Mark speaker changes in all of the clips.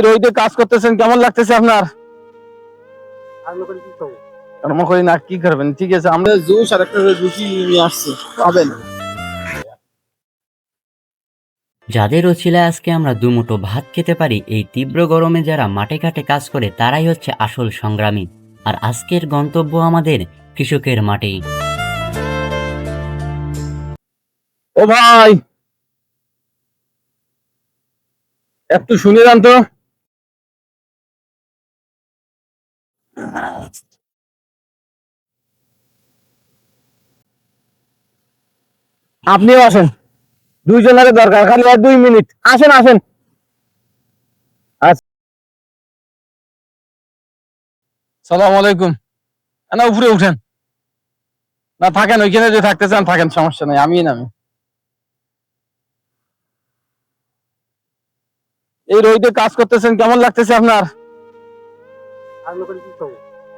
Speaker 1: রোহিতে কাজ করতেছেন কেমন লাগতেছে আপনার? কর্ম করি না কি করবেন? ঠিক আছে আমরা জুস আর একটা রুটি নিয়ে আসছি পাবেন
Speaker 2: যাদের ওছিলায় আজকে আমরা দুমুঠো ভাত খেতে পারি এই তীব্র গরমে যারা মাঠে ঘাটে কাজ করে তারাই হচ্ছে আসল সংগ্রামী। আর আজকের গন্তব্য আমাদের কৃষকের মাঠেই।
Speaker 1: ও ভাই! একটু শুনে যান তো। আপনিও আসেন। দুইজনের দরকার, খালি আর দুই মিনিট। আসেন আসেন। আচ্ছা। সালাম আলাইকুম। না, উপরে উঠেন। না, থাকেন, ওইখানে যদি থাকতে চান, থাকেন, সমস্যা নেই আমি নামি। এই রোহিতে কাজ করতেছেন, কেমন লাগতেছে আপনার?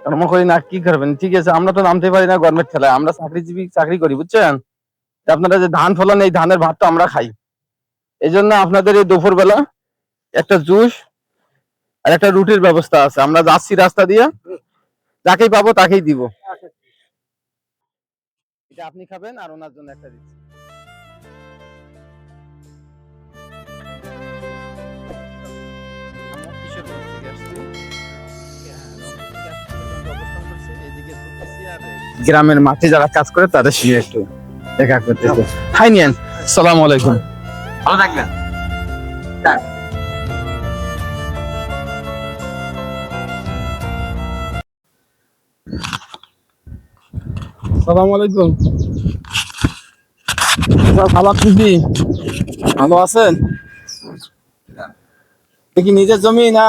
Speaker 1: কর্ম করি না, কি করবেন? ঠিক আছে, আমরা তো নামতে পারি না গরমের খেলায়, আমরা চাকরিজীবী, চাকরি করি, বুঝছেন? আপনারা যে ধান ফলান, এই ধানের ভাত তো আমরা খাই। এই জন্য আপনাদের এই দুপুরবেলা একটা জুস আর একটা রুটির ব্যবস্থা আছে। আমরা যাচ্ছি রাস্তা দিয়ে, যাকেই পাবো তাকেই দিব। এটা আপনি খাবেন আর ওনার জন্য একটা দিচ্ছি। গ্রামের মাঠে যারা কাজ করে, তাদের সঙ্গে একটু দেখা করতেছে। হাই নিয়ান সালাম আলাইকুম।
Speaker 3: ভালো থাকবেন।
Speaker 1: সালাম আলাইকুম। ভালো আছেন কি? ভালো আছেন? এ নিজের জমি না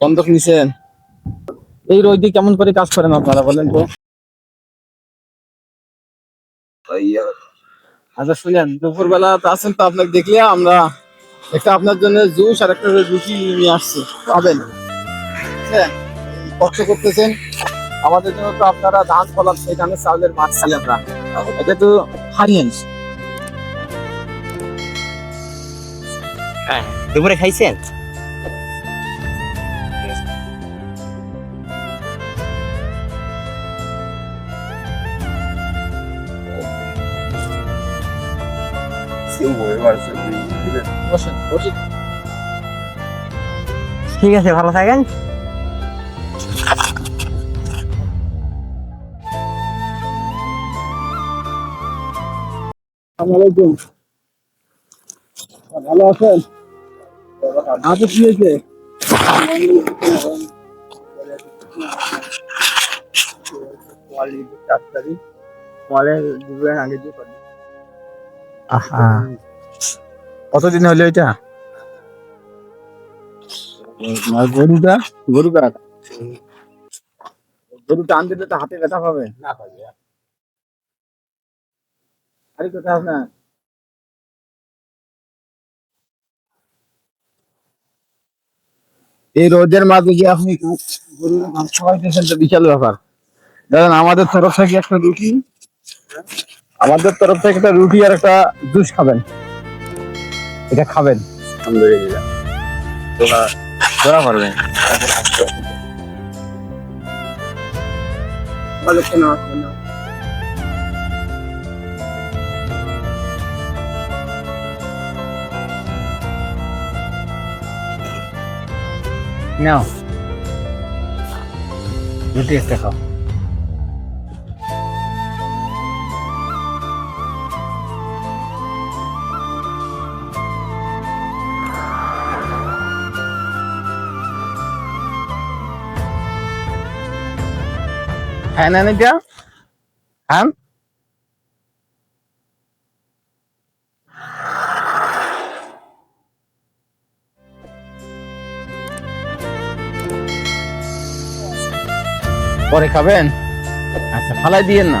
Speaker 1: বন্ধক নিছেন? এই রোদে কেমন করে কাজ করেন আপনারা বলেন তো? আচ্ছা শুনেন দুপুর বেলা তো আছেন তো আপনাকে দেখলে আমরা একটা আপনার জন্য জুস আর একটা রুটি নিয়ে আসছি। পাবেন। হ্যাঁ কষ্ট করতেছেন। আমাদের জন্য তো আপনারা ধান ফলান সেই ধানের চাউলের মাছ খাই আমরা। এটা তো হারিয়েন্স
Speaker 3: দুপুরে খাইছেন?
Speaker 1: বসেন বসেন।
Speaker 3: ঠিক আছে ভালো থাকেন।
Speaker 1: আসসালামাইকুম ভালো আছেন? আচ্ছা কি হয়েছে? আহা। কতদিন হলো এটা? গরুটা? গরু কাটা গরু টান দিলে তো হাতে ব্যথা পাবে। না পাবে। আরে কোথায় আপনার? এই রোদের মাঝে যে আপনি গরুর মাংস খাওয়াইতেছেন তো বিশাল ব্যাপার। ধরেন আমাদের তরফ থেকে একটা রুটি আমাদের তরফ থেকে একটা রুটি আর একটা জুস খাবেন। এটা খাবেন।
Speaker 3: আলহামদুলিল্লাহ। দোয়া দোয়া করবেন।
Speaker 1: নাও। রুটি একটা খাও। হ্যাঁ না এটা। হ্যাঁ। পরে খাবেন? আচ্ছা ফালাই দিয়েন না।